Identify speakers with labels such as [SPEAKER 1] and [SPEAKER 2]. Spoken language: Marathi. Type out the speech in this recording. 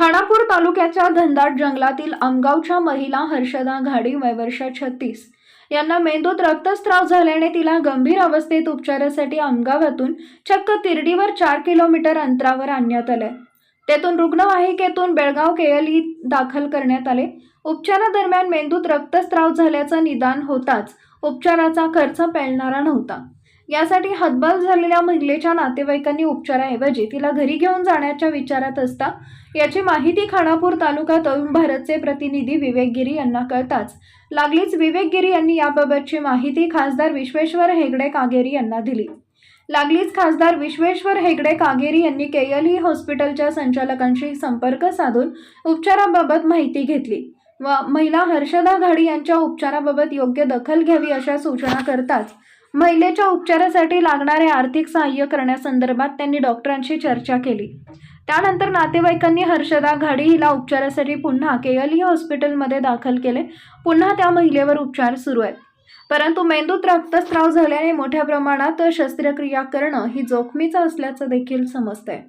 [SPEAKER 1] खानापूर तालुक्याच्या धनदाट जंगलातील आमगावच्या महिला हर्षदा घाडी वयवर्ष छत्तीस यांना मेंदूत रक्तस्त्राव झाल्याने तिला गंभीर अवस्थेत उपचारासाठी आमगावातून चक्क तिरडीवर चार किलोमीटर अंतरावर आणण्यात आलंय तेथून रुग्णवाहिकेतून बेळगाव केएलई दाखल करण्यात आले. उपचारादरम्यान मेंदूत रक्तस्त्राव झाल्याचं निदान होताच उपचाराचा खर्च पेलणारा नव्हता. यासाठी हतबल झालेल्या महिलेच्या नातेवाईकांनी उपचाराऐवजी तिला घरी घेऊन जाण्याच्या विचारात असता याची माहिती खानापूर तालुका तरुण भारतचे प्रतिनिधी विवेक गिरी यांना कळताच. लागलीच विवेक गिरी यांनी याबाबतची माहिती खासदार विश्वेश्वर हेगडे कागेरी यांना दिली. लागलीच खासदार विश्वेश्वर हेगडे कागेरी यांनी केएलई हॉस्पिटलच्या संचालकांशी संपर्क साधून उपचाराबाबत माहिती घेतली व महिला हर्षदा घाडी यांच्या उपचाराबाबत योग्य दखल घ्यावी अशा सूचना करताच महिलेच्या उपचारासाठी लागणारे आर्थिक सहाय्य करण्यासंदर्भात त्यांनी डॉक्टरांशी चर्चा केली. त्यानंतर नातेवाईकांनी हर्षदा घाडी हिला उपचारासाठी पुन्हा केएलई हॉस्पिटलमध्ये दाखल केले. पुन्हा त्या महिलेवर उपचार सुरू आहेत. परंतु मेंदूत रक्तस्राव झाल्याने मोठ्या प्रमाणात शस्त्रक्रिया करणं ही जोखमीचं असल्याचं देखील समजतंय.